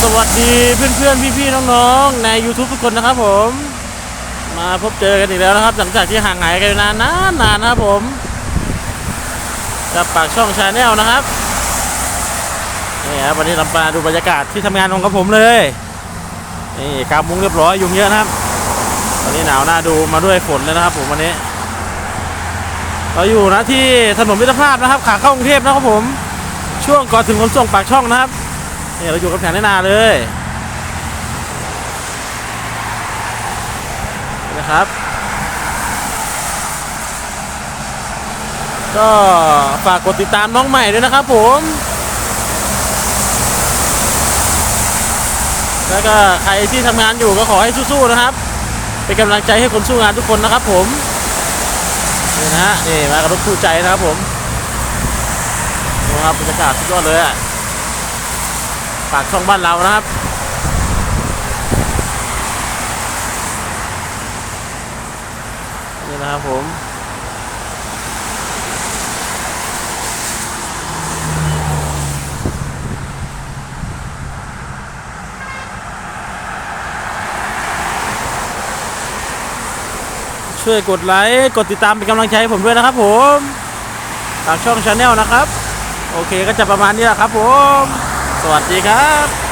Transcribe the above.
สวัสดีเพื่อนๆ พี่ๆ น้องๆ ใน YouTube ทุกคนนะครับผม มาพบเจอกันอีกแล้วนะครับ หลังจากที่ห่างหายกันนานนานนะครับผมกับปากช่องชาแนลนะครับนี่ครับวันนี้เรามาดูบรรยากาศที่ทำงานของกับผมเลย นี่กางมุ้งเรียบร้อยยุงเยอะนะครับวันนี้หนาวหน้าดูมาด้วยฝนเลยนะครับผมวันนี้ เราอยู่นะที่ถนนมิตรภาพนะครับ ขาเข้ากรุงเทพนะครับผม ช่วงก่อนถึงขนส่งปากช่องนะครับ นี่ยเราอยู่กับแผนนาเลยนะครับ ก็ฝากกดติดตามน้องใหม่ด้วยนะครับผม แล้วก็ใครที่ทำงานอยู่ก็ขอให้สู้ๆนะครับ เป็นกำลังใจให้คนสู้งานทุกคนนะครับผมนี่นะฮะนี่มากับรถคู่ใจนะครับผมดูครับบรรยากาศสุดยอดเลยอะ ปากช่องบ้านเรานะครับ นี่นะครับผมช่วยกดไลค์ กดติดตามเป็นกำลังใจให้ผมด้วยนะครับผมฝากช่องชาแนลนะครับ โอเคก็จะประมาณนี้แหละครับผม สวัสดีครับ